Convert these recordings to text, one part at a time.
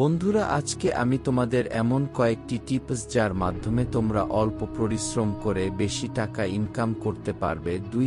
বন্ধুরা, আজকে আমি তোমাদের এমন কয়েকটি টিপস যার মাধ্যমে তোমরা অল্প পরিশ্রম করে বেশি টাকা ইনকাম করতে পারবে। দুই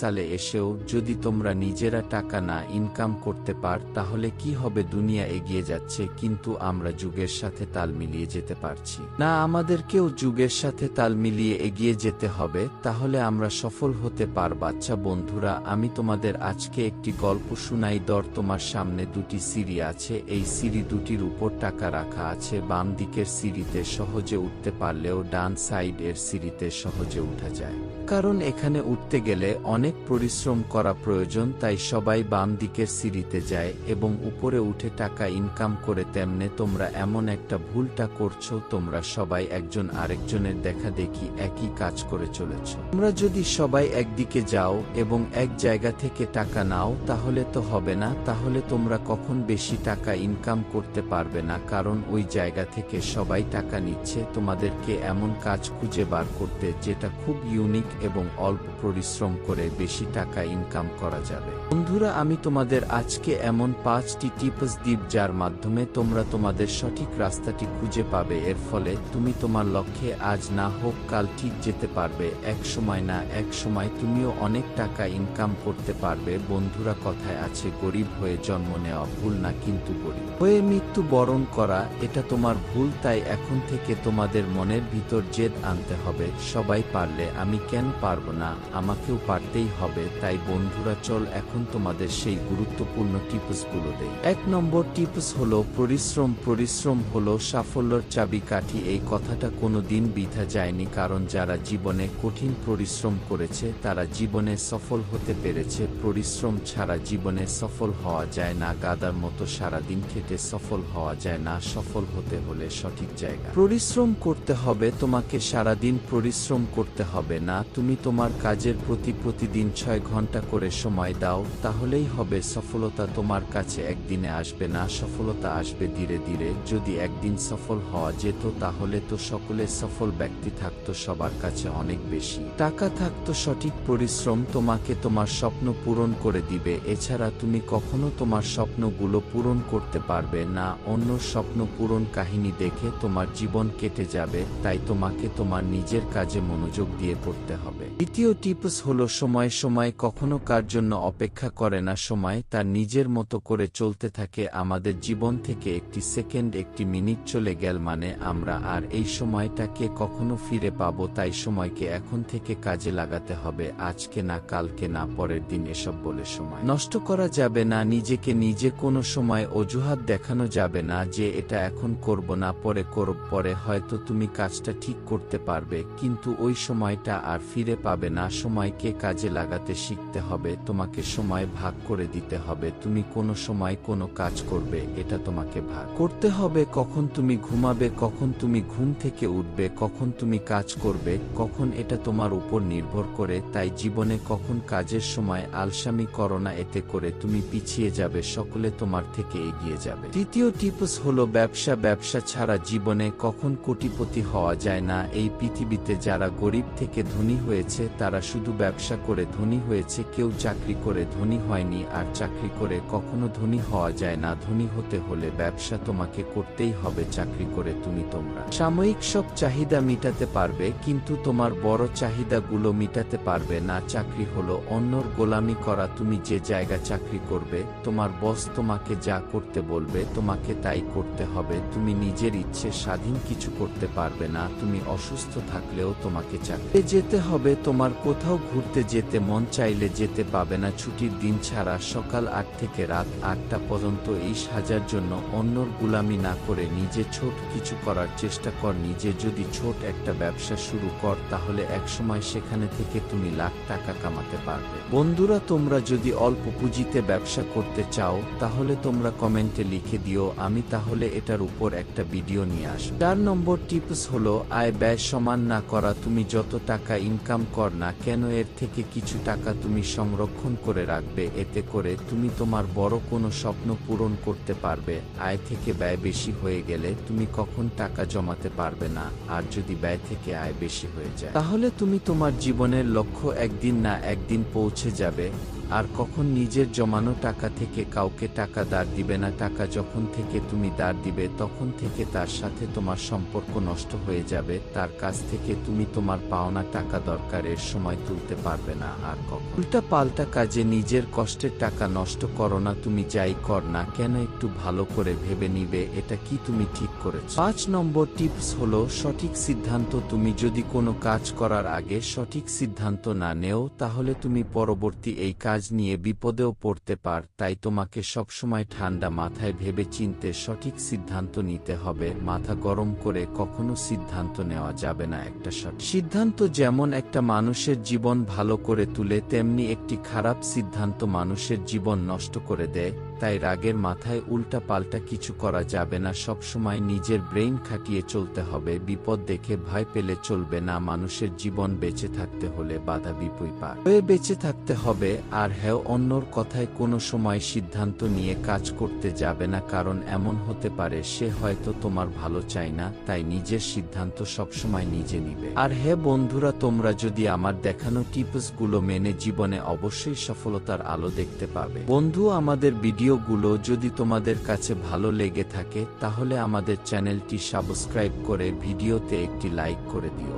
সালে এসেও যদি তোমরা নিজেরা টাকা না ইনকাম করতে পার, তাহলে কি হবে? দুনিয়া এগিয়ে যাচ্ছে, কিন্তু আমরা যুগের সাথে তাল মিলিয়ে যেতে পারছি। না, আমাদেরকেও যুগের সাথে তাল মিলিয়ে এগিয়ে যেতে হবে, তাহলে আমরা সফল হতে পার বাচ্চা বন্ধুরা, আমি তোমাদের আজকে একটি গল্প শুনাই। দর, তোমার সামনে দুটি সিঁড়ি আছে। এই সিঁড়ি দুটির উপর টাকা রাখা আছে, বাম দিকের সিঁড়িতে সহজে উঠতে পারলেও ডান সাইড এর সিঁড়িতে সহজে উঠা যায়। কারণ এখানে উঠতে গেলে অনেক পরিশ্রম করা প্রয়োজন, তাই সবাই বাম দিকের সিঁড়িতে যায় এবং উপরে উঠে টাকা ইনকাম করে তেমনে তোমরা এমন একটা ভুলটা করছ, তোমরা সবাই একজন আরেকজনের দেখা দেখি একই কাজ করে চলেছ। তোমরা যদি সবাই একদিকে যাও এবং এক জায়গা থেকে টাকা নাও, তাহলে তো হবে না, তাহলে তোমরা কখন বেশি টাকা ইনকাম করতে পারবে না কারণ ওই জায়গা থেকে সবাই টাকা নিচ্ছে। তোমাদেরকে এমন কাজ খুঁজে বার করতে যেটা খুব ইউনিক এবং অল্প পরিশ্রম করে বেশি টাকা ইনকাম করা যাবে। বন্ধুরা, আমি তোমাদের আজকে এমন পাঁচটি টিপস দিব যার মাধ্যমে তোমরা তোমাদের সঠিক রাস্তাটি খুঁজে পাবে। এর ফলে তুমি তোমার লক্ষ্যে আজ না হোক, কাল ঠিক যেতে পারবে। এক সময় না, এক সময় তুমিও অনেক টাকা ইনকাম করতে পারবে। বন্ধুরা, কথায় আছে, গরিব হয়ে জন্ম নেওয়া ভুল না, কিন্তু গরিব। হয়ে মৃত্যু বরণ করা, এটা তোমার ভুল, তাই এখন থেকে তোমাদের মনের ভিতর জেদ আনতে হবে। সবাই পারলে, আমি কেন পারব না? আমাকেও পারতেই হবে। তাই বন্ধুরা, চল এখন তোমাদের সেই গুরুত্বপূর্ণ টিপসগুলো দেই। এক নম্বর টিপস হলো, পরিশ্রম পরিশ্রম হলো সাফল্যর চাবিকাঠি। এই কথাটা কোনো দিন বিধা যায়নি, কারণ যারা জীবনে কঠিন পরিশ্রম করেছে, তারা জীবনে সফল হতে পেরেছে। পরিশ্রম ছাড়া জীবনে সফল হওয়া যায় না। গাদার মতো সারাদিন খেটে সফল হওয়া যায় না। সফল হতে হলে সঠিক জায়গা। পরিশ্রম করতে হবে তোমাকে, সারাদিন পরিশ্রম করতে হবে না। তুমি তোমার কাজের প্রতি প্রতিদিন ছয় ঘণ্টা করে সময় দাও, তাহলেই হবে সফলতা। তোমার কাছে একদিনে আসবে না, সফলতা আসবে ধীরে ধীরে। যদি একদিন সফল হওয়া যেত, তাহলে তো সকলে সফল ব্যক্তি থাকতো, সবার কাছে অনেক বেশি। টাকা থাকতো, সঠিক পরিশ্রম তোমাকে তোমার স্বপ্ন পূরণ করে দিবে। এছাড়া তুমি কখনো তোমার স্বপ্নগুলো পূরণ করতে পারবে না, অন্য স্বপ্ন পূরণ কাহিনী দেখে তোমার জীবন কেটে যাবে, তাই তোমাকে তোমার নিজের কাজে মনোযোগ দিয়ে পড়তে হবে। দ্বিতীয় টিপস হলো সময় সময় কখনো কার জন্য অপেক্ষা করে না, সময় তার নিজের মতো করে চলতে থাকে, আমাদের জীবন থেকে একটি সেকেন্ড, একটি মিনিট চলে গেল মানে আমরা, আর এই সময়টাকে কখনো ফিরে পাবো, তাই সময়কে এখন থেকে কাজে লাগাতে হবে, আজকে না কালকে না পরের দিন, এসব বলে সময়। নষ্ট করা যাবে না, নিজেকে নিজে কোনো সময় অজুহাত দেখানো যাবে না যে এটা এখন করব না, পরে করব, পরে হয়তো তুমি কাজটা ঠিক করতে পারবে, কিন্তু ওই সময়টা আর ফিরে পাবে না। সময়কে কাজে লাগাতে শিখতে হবে, তোমাকে সময় ভাগ করে দিতে হবে। তুমি কোনো সময় কোনো কাজ করবে, এটা তোমাকে ভাগ করতে হবে। কখন তুমি ঘুমাবে, কখন তুমি ঘুম থেকে উঠবে, কখন তুমি কাজ করবে, কখন এটা তোমার উপর নির্ভর করে। তাই জীবনে কখন কাজের সময় আলসামি করো না, এতে করে তুমি পিছিয়ে যাবে, সকলে তোমার থেকে এগিয়ে যাবে। তৃতীয় টিপস হলো, ব্যবসা ব্যবসা ছাড়া জীবনে কখন কোটিপতি হওয়া যায় না। এই পৃথিবীতে যারা গরিব থেকে ধনী হয়েছে, তারা শুধু ব্যবসা করে ধনী হয়েছে, কেউ চাকরি করে ধনী হয়নি, আর চাকরি করে কখনো ধনী হওয়া যায় না। ধনী হতে হলে ব্যবসা তোমাকে করতেই হবে, চাকরি করে তুমি তোমরা। সাময়িক সব চাহিদা মিটাতে পারবে, কিন্তু তোমার বড় চাহিদাগুলো মিটাতে পারবে না। চাকরি হলো, অন্যর গোলামি করা। তুমি যে জায়গা চাকরি করবে, তোমার বস তোমাকে যা করতে বলবে। তোমাকে তাই করতে হবে। তুমি নিজের ইচ্ছে স্বাধীন কিছু করতে পারবে না। তুমি অসুস্থ থাকলেও তোমাকে চাকরি যেতে হবে। তোমার কোথাও ঘুরতে যেতে মন চাইলে যেতে পাবে না। ছুটির দিন ছাড়া সকাল আট থেকে রাত আটটা পর্যন্ত এই সাজার জন্য অন্যর গুলামি না করে নিজে ছোট কিছু করার চেষ্টা কর। নিজে যদি ছোট একটা ব্যবসা শুরু কর, তাহলে একসময় সেখানে থেকে তুমি লাখ টাকা কামাতে পারবে। বন্ধুরা, তোমরা যদি অল্প পুঁজিতে ব্যবসা করতে চাও, তাহলে তোমরা কমেন্টে লিখে দিও, আমি তাহলে এটার উপর একটা ভিডিও নিয়ে আস চার নম্বর টিপস হলো, আয় ব্যয় সমান না করা, তুমি যত টাকা ইনকাম কর না কেন, এর থেকে কিছু টাকা তুমি সংরক্ষণ করে রাখবে, এতে করে তুমি তোমার বড় কোনো স্বপ্ন পূরণ করতে পারবে। আয় থেকে ব্যয় বেশি হয়ে গেলে তুমি কখন টাকা জমাতে পারবে না, আর যদি ব্যয় থেকে আয় বেশি হয়ে যায়। তাহলে তুমি তোমার জীবনের লক্ষ্য একদিন না একদিন পৌঁছে যাবে। আর কখন নিজের জমানো টাকা থেকে কাউকে টাকা দাঁড় দিবে না, টাকা যখন থেকে তুমি দাঁড় দিবে, তখন থেকে তার সাথে তোমার সম্পর্ক নষ্ট হয়ে যাবে, তার কাছ থেকে তুমি তোমার পাওনা টাকা দরকারের সময় তুলতে পারবে না, আর কখন। উল্টা পাল্টা কাজে নিজের কষ্টের টাকা নষ্ট করো না, তুমি যাই কর না কেন একটু ভালো করে ভেবে নিবে, এটা কি তুমি ঠিক করেছ? পাঁচ নম্বর টিপস হলো, সঠিক সিদ্ধান্ত তুমি যদি কোনো কাজ করার আগে সঠিক সিদ্ধান্ত না নেও, তাহলে তুমি পরবর্তী এই কাজ নিয়ে বিপদেও পড়তে পার, তাই তোমাকে সবসময় ঠান্ডা মাথায় ভেবে চিনতে সঠিক সিদ্ধান্ত নিতে হবে। মাথা গরম করে কখনো সিদ্ধান্ত নেওয়া যাবে না একটা সঠিক সিদ্ধান্ত যেমন একটা মানুষের জীবন ভালো করে তুলে, তেমনি একটি খারাপ সিদ্ধান্ত মানুষের জীবন নষ্ট করে দেয়। তাই রাগের মাথায় উল্টা পাল্টা কিছু করা যাবে না। সবসময় নিজের ব্রেইন খাটিয়ে চলতে হবে। বিপদ দেখে ভয় পেলে চলবে না। মানুষের জীবন বেঁচে থাকতে হলে বাধা বিপই পার হয়ে বেঁচে থাকতে হবে আর হ্যাঁ অন্যর কথায় কোনো সময় সিদ্ধান্ত নিয়ে কাজ করতে যাবে না। কারণ এমন হতে পারে, সে হয়তো তোমার ভালো চায় না, তাই নিজের সিদ্ধান্ত সবসময় নিজে নিবে। আর হ্যাঁ বন্ধুরা, তোমরা যদি আমার দেখানো টিপসগুলো মেনে জীবনে অবশ্যই সফলতার আলো দেখতে পাবে। বন্ধু, আমাদের ভিডিওগুলো যদি তোমাদের কাছে ভালো লেগে থাকে, তাহলে আমাদের চ্যানেলটি সাবস্ক্রাইব করে ভিডিওতে একটি লাইক করে দিও।